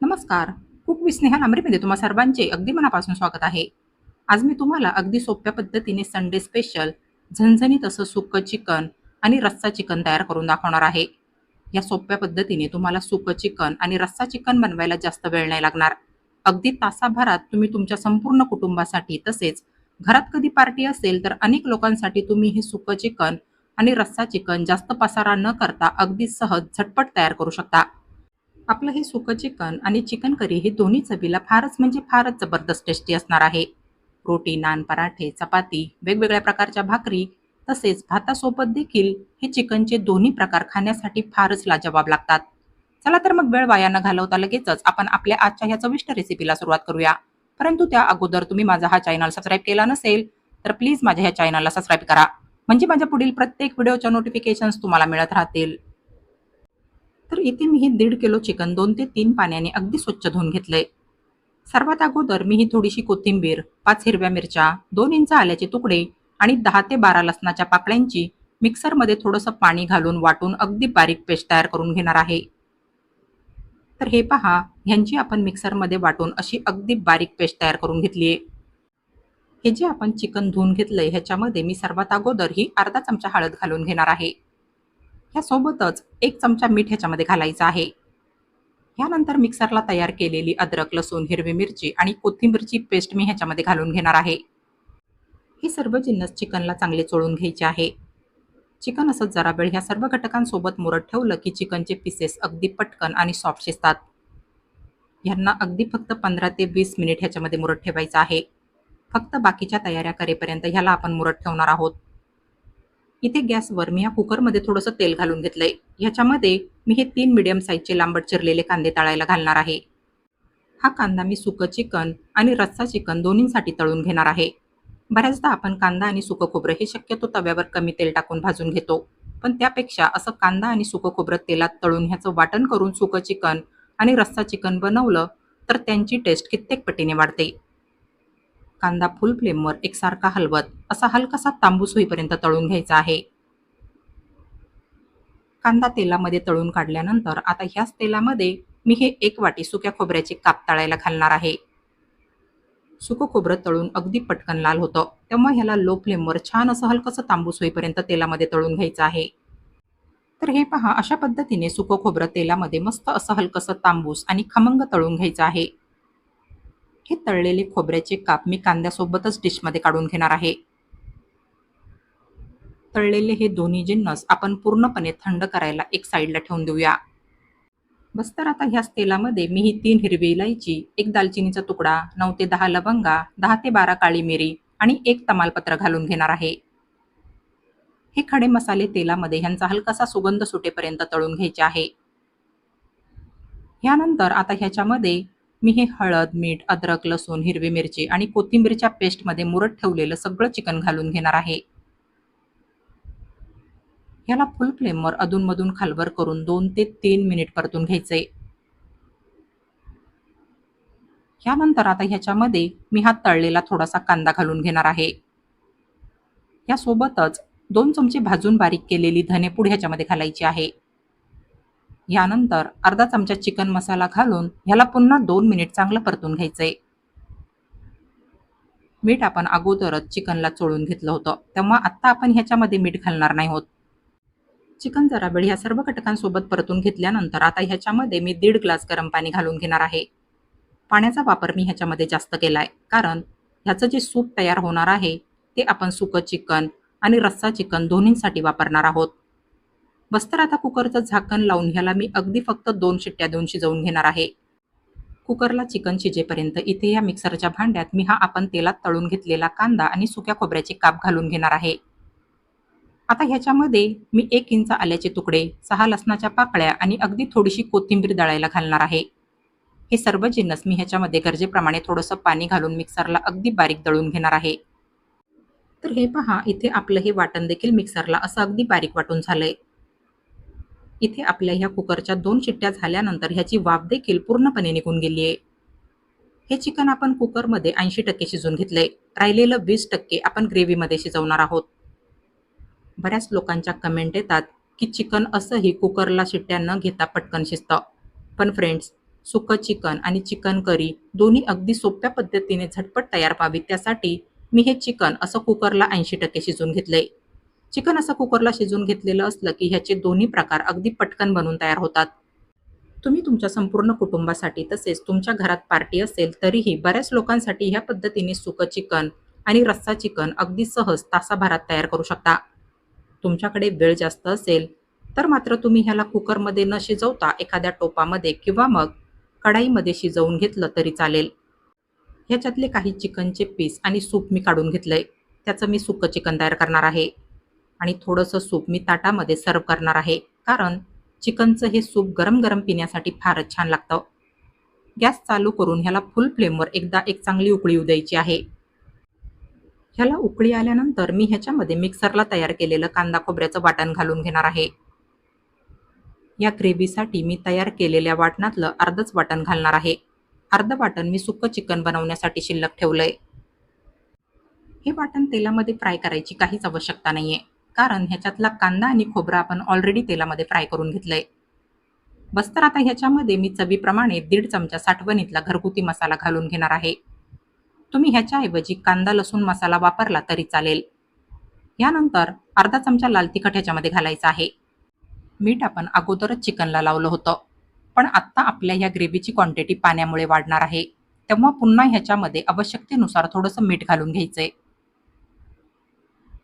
नमस्कार. कुक विस्नेहा अमरीमध्ये तुम्हा सर्वांचे अगदी मनापासून स्वागत आहे. आज मी तुम्हाला अगदी सोप्या पद्धतीने संडे स्पेशल झणझणीत असं सुकं चिकन आणि रस्सा चिकन तयार करून दाखवणार आहे. या सोप्या पद्धतीने तुम्हाला सुकं चिकन आणि रस्सा चिकन बनवायला जास्त वेळ नाही लागणार. अगदी तासाभरात तुम्ही तुमच्या संपूर्ण कुटुंबासाठी तसेच घरात कधी पार्टी असेल तर अनेक लोकांसाठी तुम्ही हे सुकं चिकन आणि रस्सा चिकन जास्त पसारा न करता अगदी सहज झटपट तयार करू शकता. आपलं हे सुकं चिकन आणि चिकन करी हे दोन्ही चवीला फारच म्हणजे फारच जबरदस्त टेस्टी असणार आहे. रोटी नान पराठे चपाती वेगवेगळ्या प्रकारच्या भाकरी तसेच भातासोबत देखील हे चिकनचे दोन्ही प्रकार खाण्यासाठी फारच लाजवाब लागतात. चला तर मग वेळ वाया न घालवता लगेचच आपण आपल्या आजच्या ह्या चविष्ट रेसिपीला सुरुवात करूया. परंतु त्या अगोदर तुम्ही माझा हा चॅनल सबस्क्राईब केला नसेल तर प्लीज माझ्या ह्या चॅनलला सबस्क्राईब करा. म्हणजे माझ्या पुढील प्रत्येक व्हिडिओच्या नोटिफिकेशन्स तुम्हाला मिळत राहतील. तर इथे मी हे दीड किलो चिकन दोन ते तीन पाण्याने अगदी स्वच्छ धुवून घेतलंय. सर्वात अगोदर मी ही थोडीशी कोथिंबीर पाच हिरव्या मिरच्या दोन इंच आल्याचे तुकडे आणि दहा ते बारा लसणाच्या पाकळ्यांची मिक्सरमध्ये थोडंसं पाणी घालून वाटून अगदी बारीक पेस्ट तयार करून घेणार आहे. तर हे पहा ह्यांची आपण मिक्सरमध्ये वाटून अशी अगदी बारीक पेस्ट तयार करून घेतली आहे हे जे आपण चिकन धुवून घेतलंय ह्याच्यामध्ये मी सर्वात अगोदर ही अर्धा चमचा हळद घालून घेणार आहे. ह्यासोबतच एक चमचा मीठ ह्याच्यामध्ये घालायचा आहे. ह्यानंतर मिक्सरला तयार केलेली अद्रक लसूण हिरवी मिरची आणि कोथिंबीरची पेस्ट मी ह्याच्यामध्ये घालून घेणार आहे. हे सर्व जिन्नस चिकनला चांगले चोळून घ्यायचे आहे. चिकन असं जरा वेळ ह्या सर्व घटकांसोबत मुरत ठेवलं की चिकनचे पीसेस अगदी पटकन आणि सॉफ्ट शिजतात. ह्यांना अगदी फक्त पंधरा ते वीस मिनिट ह्याच्यामध्ये मुरत ठेवायचं आहे. फक्त बाकीच्या तयाऱ्या करेपर्यंत ह्याला आपण मुरत ठेवणार आहोत. इथे गॅसवर मी या कुकरमध्ये थोडंसं तेल घालून घेतलंय. ह्याच्यामध्ये मी हे तीन मिडियम साईजचे लांबट चिरलेले कांदे तळायला घालणार आहे. हा कांदा मी सुकं चिकन आणि रस्सा चिकन दोन्हींसाठी तळून घेणार आहे. बऱ्याचदा आपण कांदा आणि सुकं खोबरं हे शक्यतो तव्यावर कमी तेल टाकून भाजून घेतो. पण त्यापेक्षा असं कांदा आणि सुकं खोबरं तेलात तळून ह्याचं वाटण करून सुकं चिकन आणि रस्सा चिकन बनवलं तर त्यांची टेस्ट कित्येक पटीने वाढते. कांदा फुल फ्लेमवर एकसारखा हलवत असा हलकासा तांबूस होईपर्यंत तळून घ्यायचा आहे. कांदा तेलामध्ये तळून काढल्यानंतर आता ह्याच तेलामध्ये मी हे एक वाटी सुक्या खोबऱ्याचे काप तळायला घालणार आहे. सुकं खोबरं तळून अगदी पटकन लाल होतं तेव्हा ह्याला लो फ्लेमवर छान असं हलकंसं तांबूस होईपर्यंत तेलामध्ये तळून घ्यायचं आहे. तर हे पहा अशा पद्धतीने सुकं खोबरं तेलामध्ये मस्त असं हलकंसं तांबूस आणि खमंग तळून घ्यायचं आहे. हे तळलेले खोबऱ्याचे काप मी कांद्यासोबतच डिशमध्ये काढून घेणार आहे. तळलेले हे दोन्ही जिन्नस आपण पूर्णपणे थंड करायला एक साईडला ठेवून देऊया. बस तर आता ह्याच तेलामध्ये मी ही तीन हिरवी इलायची एक दालचिनीचा तुकडा नऊ ते दहा लवंगा दहा ते बारा काळी मिरी आणि एक तमालपत्र घालून घेणार आहे. हे खडे मसाले तेलामध्ये ह्यांचा हलकासा सुगंध सुटेपर्यंत तळून घ्यायचे आहे. ह्यानंतर आता ह्याच्यामध्ये मी हे हळद मीठ अद्रक लसूण हिरवी मिरची आणि कोथिंबीरच्या पेस्टमध्ये मुरत ठेवलेलं सगळं चिकन घालून घेणार आहे. ह्याला फुल फ्लेमवर अधूनमधून खालवर करून दोन ते तीन मिनिट परतून घ्यायचंय ह्यानंतर आता ह्याच्यामध्ये मी हा तळलेला थोडासा कांदा घालून घेणार आहे. यासोबतच दोन चमचे भाजून बारीक केलेली धनेपूड ह्याच्यामध्ये घालायची आहे. यानंतर अर्धा चमचा चिकन मसाला घालून ह्याला पुन्हा दोन मिनिट चांगलं परतून घ्यायचंय. मीठ आपण अगोदरच चिकनला चोळून घेतलं होतं तेव्हा आत्ता आपण ह्याच्यामध्ये मीठ घालणार नाही होत. चिकन जरा वेळ ह्या सर्व घटकांसोबत परतून घेतल्यानंतर आता ह्याच्यामध्ये मी दीड ग्लास गरम पाणी घालून घेणार आहे. पाण्याचा वापर मी ह्याच्यामध्ये जास्त केला आहे कारण ह्याचं जे सूप तयार होणार आहे ते आपण सुकं चिकन आणि रस्सा चिकन दोन्हींसाठी वापरणार आहोत. बस आता कुकरचं झाकण लावून ह्याला मी अगदी फक्त दोन शिट्ट्या देऊन शिजवून घेणार आहे. कुकरला चिकन शिजेपर्यंत इथे या मिक्सरच्या भांड्यात मी हा आपण तेलात तळून घेतलेला कांदा आणि सुक्या खोबऱ्याचे काप घालून घेणार आहे. आता ह्याच्यामध्ये मी एक इंच आल्याचे तुकडे सहा लसणाच्या पाकळ्या आणि अगदी थोडीशी कोथिंबीर दळायला घालणार आहे. हे सर्व जिन्नस मी ह्याच्यामध्ये गरजेप्रमाणे थोडंसं पाणी घालून मिक्सरला अगदी बारीक दळून घेणार आहे. तर हे पहा इथे आपलं हे वाटण देखील मिक्सरला असं अगदी बारीक वाटून झालंय. इथे आपल्या ह्या कुकरच्या दोन शिट्ट्या झाल्यानंतर ह्याची वाफ देखील पूर्णपणे निघून गेली आहे. हे चिकन आपण कुकरमध्ये ऐंशी टक्के शिजून घेतलंय. राहिलेलं वीस टक्के आपण ग्रेव्हीमध्ये शिजवणार आहोत. बऱ्याच लोकांच्या कमेंट येतात की चिकन असंही कुकरला शिट्ट्या न घेता पटकन शिजतं. पण फ्रेंड्स सुकं चिकन आणि चिकन करी दोन्ही अगदी सोप्या पद्धतीने झटपट तयार व्हावी त्यासाठी मी हे चिकन असं कुकरला ऐंशी टक्के शिजवून घेतलंय. चिकन असं कुकरला शिजवून घेतलेलं असलं की ह्याचे दोन्ही प्रकार अगदी पटकन बनून तयार होतात. तुम्ही तुमच्या संपूर्ण कुटुंबासाठी तसेच तुमच्या घरात पार्टी असेल तरीही बऱ्याच लोकांसाठी ह्या पद्धतीने सुकं चिकन आणि रस्सा चिकन अगदी सहज तासाभरात तयार करू शकता. तुमच्याकडे वेळ जास्त असेल तर मात्र तुम्ही ह्याला कुकरमध्ये न शिजवता एखाद्या टोपामध्ये किंवा मग कढाईमध्ये शिजवून घेतलं तरी चालेल. ह्याच्यातले काही चिकनचे पीस आणि सूप मी काढून घेतलंय. त्याचं मी सुकं चिकन तयार करणार आहे. आणि थोडंसं सूप मी ताटामध्ये सर्व करणार आहे. कारण चिकनचं हे सूप गरम गरम पिण्यासाठी फारच छान लागतं. गॅस चालू करून ह्याला फुल फ्लेमवर एकदा एक चांगली उकळी येऊ द्यायची आहे. ह्याला उकळी आल्यानंतर मी ह्याच्यामध्ये मिक्सरला तयार केलेलं कांदा खोबऱ्याचं वाटण घालून घेणार आहे. या ग्रेव्हीसाठी मी तयार केलेल्या वाटणातलं अर्धच वाटण घालणार आहे. अर्ध वाटण मी सुक्कं चिकन बनवण्यासाठी शिल्लक ठेवलंय. हे वाटण तेलामध्ये फ्राय करायची काहीच आवश्यकता नाहीये. कारण ह्याच्यातला कांदा आणि खोबरा आपण ऑलरेडी तेलामध्ये फ्राय करून घेतलंय. बस तर आता ह्याच्यामध्ये मी चवीप्रमाणे दीड चमचा साठवणीतला घरगुती मसाला घालून घेणार आहे. तुम्ही ह्याच्याऐवजी कांदा लसूण मसाला वापरला तरी चालेल. यानंतर अर्धा चमचा लाल तिखट ह्याच्यामध्ये घालायचा आहे. मीठ आपण अगोदरच चिकनला लावलं होतं पण आत्ता आपल्या ह्या ग्रेव्हीची क्वांटिटी पाण्यामुळे वाढणार आहे. तेव्हा पुन्हा ह्याच्यामध्ये आवश्यकतेनुसार थोडंसं मीठ घालून घ्यायचंय.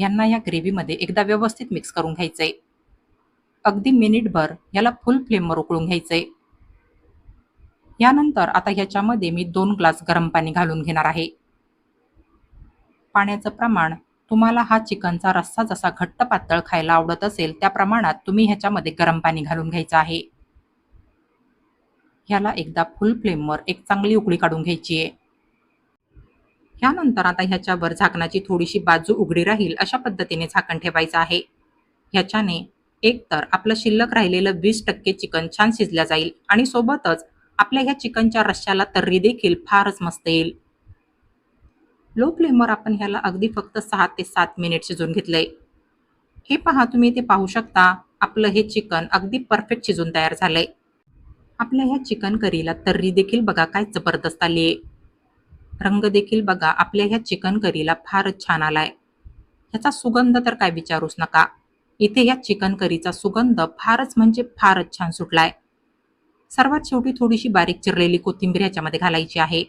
यांना या ग्रेव्हीमध्ये एकदा व्यवस्थित मिक्स करून घ्यायचं आहे अगदी मिनिटभर याला फुल फ्लेमवर उकळून घ्यायचं आहे यानंतर आता ह्याच्यामध्ये मी दोन ग्लास गरम पाणी घालून घेणार आहे. पाण्याचं प्रमाण तुम्हाला हा चिकनचा रस्सा जसा घट्ट पातळ खायला आवडत असेल त्या प्रमाणात तुम्ही ह्याच्यामध्ये गरम पाणी घालून घ्यायचं आहे. ह्याला एकदा फुल फ्लेमवर एक चांगली उकळी काढून घ्यायची आहे ह्यानंतर आता ह्याच्यावर झाकणाची थोडीशी बाजू उघडी राहील अशा पद्धतीने झाकण ठेवायचं आहे. ह्याच्याने एकतर आपलं शिल्लक राहिलेलं वीस टक्के चिकन छान शिजल्या जाईल आणि सोबतच आपल्या ह्या चिकनच्या रश्श्याला तर्री देखील फारच मस्त येईल. लो फ्लेमवर आपण ह्याला अगदी फक्त सहा ते सात मिनिट शिजून घेतलंय. हे पहा तुम्ही ते पाहू शकता आपलं हे चिकन अगदी परफेक्ट शिजून तयार झालंय. आपल्या ह्या चिकन करीला तर्री देखील बघा काय जबरदस्त आली आहे रंग देखील बघा. आपल्या ह्या चिकन करीला फारच छान आलाय. ह्याचा सुगंध तर काय विचारूच नका. इथे ह्या चिकन करीचा सुगंध फारच म्हणजे फारच छान सुटलाय. सर्वात शेवटी थोडीशी बारीक चिरलेली कोथिंबीर ह्याच्यामध्ये घालायची आहे.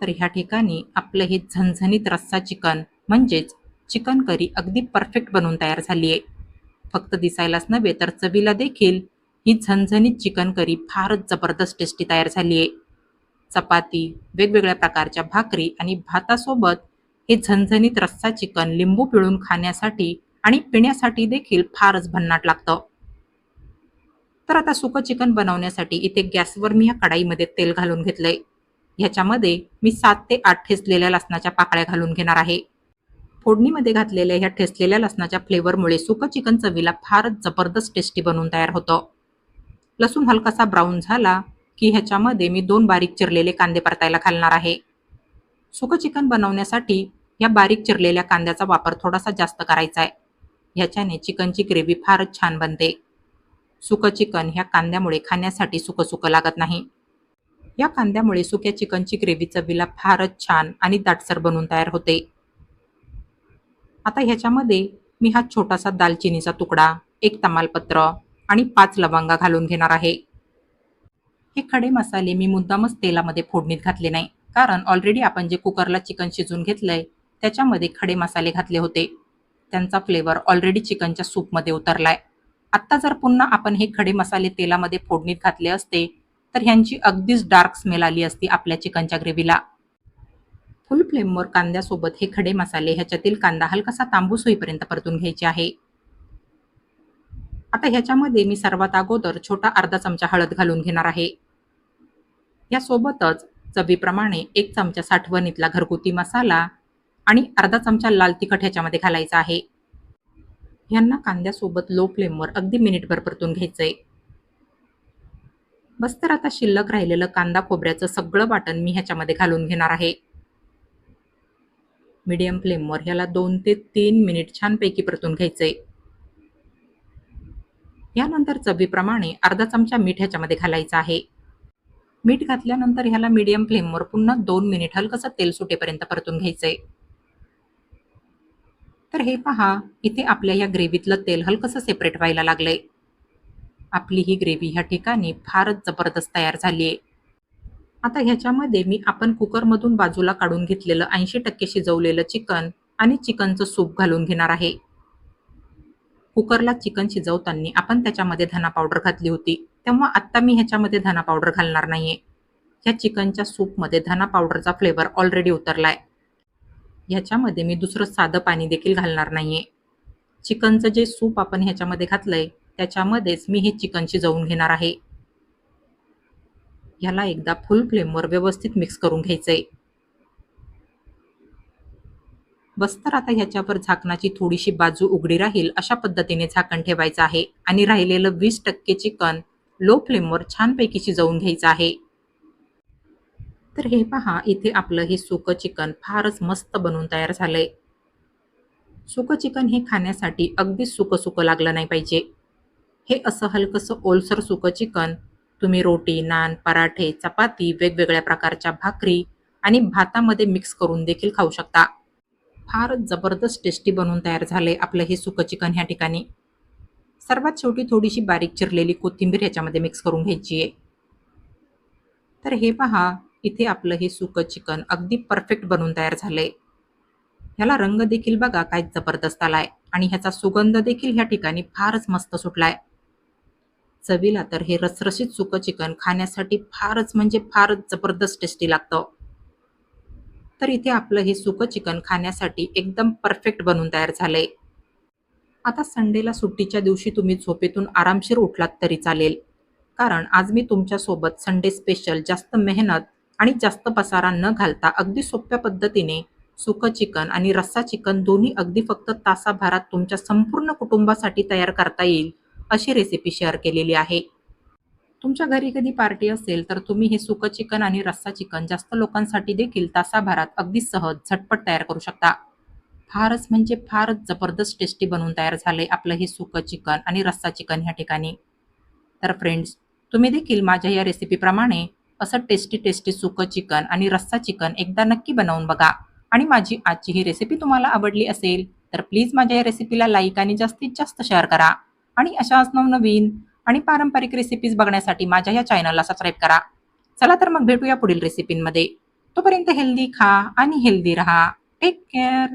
तर ह्या ठिकाणी आपलं हे झणझणीत रस्सा चिकन म्हणजेच चिकन करी अगदी परफेक्ट बनवून तयार झाली आहे फक्त दिसायलाच नव्हे तर चवीला देखील ही झणझणीत चिकन करी फारच जबरदस्त टेस्टी तयार झाली आहे चपाती वेगवेगळ्या प्रकारच्या भाकरी आणि भातासोबत हे झणझणीत रस्सा चिकन लिंबू पिळून खाण्यासाठी आणि पिण्यासाठी देखील फारच भन्नाट लागतं. तर आता सुकं चिकन बनवण्यासाठी इथे गॅसवर मी ह्या कढाईमध्ये तेल घालून घेतलंय. ह्याच्यामध्ये मी सात ते आठ ठेचलेल्या लसणाच्या पाकळ्या घालून घेणार आहे. फोडणीमध्ये घातलेल्या ह्या ठेसलेल्या लसणाच्या फ्लेवरमुळे सुकं चिकन चवीला फारच जबरदस्त टेस्टी बनवून तयार होतं. लसूण हलकासा ब्राऊन झाला की ह्याच्यामध्ये मी दोन बारीक चिरलेले कांदे परतायला घालणार आहे. सुकं चिकन बनवण्यासाठी या बारीक चिरलेल्या कांद्याचा वापर थोडासा जास्त करायचा आहे. ह्याच्याने चिकनची ग्रेव्ही फारच छान बनते. सुकं चिकन ह्या कांद्यामुळे खाण्यासाठी सुकं सुकं लागत नाही. या कांद्यामुळे सुक्या चिकनची ग्रेव्ही चवीला फारच छान आणि दाटसर बनून तयार होते. आता ह्याच्यामध्ये मी हा छोटासा दालचिनीचा तुकडा एक तमालपत्र आणि पाच लवंगा घालून घेणार आहे. हे खडे मसाले मी मुद्दामच तेलामध्ये फोडणीत घातले नाही. कारण ऑलरेडी आपण जे कुकरला चिकन शिजून घेतलंय त्याच्यामध्ये खडे मसाले घातले होते. त्यांचा फ्लेवर ऑलरेडी चिकनच्या सूपमध्ये उतरलाय. आत्ता जर पुन्हा आपण हे खडे मसाले तेलामध्ये फोडणीत घातले असते तर ह्यांची अगदीच डार्क स्मेल आली असती आपल्या चिकनच्या ग्रेव्हीला फुल फ्लेमवर कांद्यासोबत हे खडे मसाले ह्याच्यातील कांदा हलकासा तांबूस होईपर्यंत परतून घ्यायचे आहे. आता ह्याच्यामध्ये मी सर्वात अगोदर छोटा अर्धा चमचा हळद घालून घेणार आहे. यासोबतच चवीप्रमाणे एक चमचा साठवणीतला घरगुती मसाला आणि अर्धा चमचा लाल तिखट ह्याच्यामध्ये घालायचा आहे. ह्यांना कांद्यासोबत लो फ्लेमवर अगदी मिनिटभर परतून घ्यायचंय. बस तर आता शिल्लक राहिलेलं कांदा खोबऱ्याचं सगळं वाटण मी ह्याच्यामध्ये घालून घेणार आहे. मीडियम फ्लेमवर ह्याला दोन ते तीन मिनिट छानपैकी परतून घ्यायचंय. यानंतर चवीप्रमाणे अर्धा चमचा मीठ ह्याच्यामध्ये घालायचा आहे. मीठ घातल्यानंतर ह्याला मीडियम फ्लेमवर पुन्हा दोन मिनिट हलकसं तेल सुटेपर्यंत परतून घ्यायचंय. तर हे पहा इथे आपल्या या ग्रेव्हीतलं तेल हलकसं सेपरेट व्हायला लागलंय. आपली ही ग्रेव्ही ह्या ठिकाणी फारच जबरदस्त तयार झाली आहे आता ह्याच्यामध्ये मी आपण कुकरमधून बाजूला काढून घेतलेलं ऐंशी टक्के शिजवलेलं चिकन आणि चिकनचं सूप घालून घेणार आहे. कुकरला चिकन शिजवताना आपण त्याच्यामध्ये धना पावडर घातली होती. तेव्हा आत्ता मी ह्याच्यामध्ये धना पावडर घालणार नाहीये. ह्या चिकनच्या सूपमध्ये धना पावडरचा फ्लेवर ऑलरेडी उतरलाय. ह्याच्यामध्ये मी दुसरं साधं पाणी देखील घालणार नाहीये. चिकनचं जे सूप आपण ह्याच्यामध्ये घातलंय त्याच्यामध्येच मी हे चिकन शिजवून घेणार आहे. ह्याला एकदा फुल फ्लेमवर व्यवस्थित मिक्स करून घ्यायचंय. बस तर आता ह्याच्यावर झाकणाची थोडीशी बाजू उघडी राहील अशा पद्धतीने झाकण ठेवायचं आहे. आणि राहिलेलं वीस टक्के चिकन लो फ्लेमवर छानपैकी शिजवून घ्यायचं आहे. तर हे पहा इथे आपलं हे सुकं चिकन फारच मस्त बनून तयार झालंय. सुकं चिकन हे खाण्यासाठी अगदीच सुकं सुकं लागलं नाही पाहिजे. हे असं हलकंसं ओलसर सुकं चिकन तुम्ही रोटी नान पराठे चपाती वेगवेगळ्या प्रकारच्या भाकरी आणि भातामध्ये मिक्स करून देखील खाऊ शकता. फारच जबरदस्त टेस्टी बनवून तयार झाले आपलं हे सुकं चिकन ह्या ठिकाणी. सर्वात शेवटी थोडीशी बारीक चिरलेली कोथिंबीर ह्याच्यामध्ये मिक्स करून घ्यायची आहे. तर हे पहा इथे आपलं हे सुकं चिकन अगदी परफेक्ट बनवून तयार झालंय. ह्याला रंग देखील बघा काय जबरदस्त आलाय आणि ह्याचा सुगंध देखील ह्या ठिकाणी फारच मस्त सुटलाय. चवीला तर हे रसरशीत सुकं चिकन खाण्यासाठी फारच म्हणजे फारच जबरदस्त टेस्टी लागतं. तर इथे आपलं हे सुकं चिकन खाण्यासाठी एकदम परफेक्ट बनून तयार झालंय. आता संडेला सुट्टीच्या दिवशी तुम्ही झोपेतून आरामशीर उठलात तरी चालेल. कारण आज मी तुमच्यासोबत संडे स्पेशल जास्त मेहनत आणि जास्त पसारा न घालता अगदी सोप्या पद्धतीने सुकं चिकन आणि रस्सा चिकन दोन्ही अगदी फक्त तासाभरात तुमच्या संपूर्ण कुटुंबासाठी तयार करता येईल अशी रेसिपी शेअर केलेली आहे. तुमच्या घरी कधी पार्टी असेल तर तुम्ही हे सुकं चिकन आणि रस्सा चिकन जास्त लोकांसाठी देखील तासाभरात अगदी सहज झटपट तयार करू शकता. फारच म्हणजे फारच जबरदस्त टेस्टी बनवून तयार झालंय आपलं हे सुकं चिकन आणि रस्सा चिकन ह्या ठिकाणी. तर फ्रेंड्स तुम्ही देखील माझ्या या रेसिपीप्रमाणे असं टेस्टी टेस्टी सुकं चिकन आणि रस्सा चिकन एकदा नक्की बनवून बघा. आणि माझी आजची ही रेसिपी तुम्हाला आवडली असेल तर प्लीज माझ्या या रेसिपीला लाईक आणि जास्तीत जास्त शेअर करा. आणि अशाच नवनवीन आणि पारंपरिक रेसिपीज बघण्यासाठी माझ्या या चॅनलला सबस्क्राईब करा. चला तर मग भेटूया पुढील रेसिपींमध्ये तोपर्यंत हेल्दी खा आणि हेल्दी राहा. Take care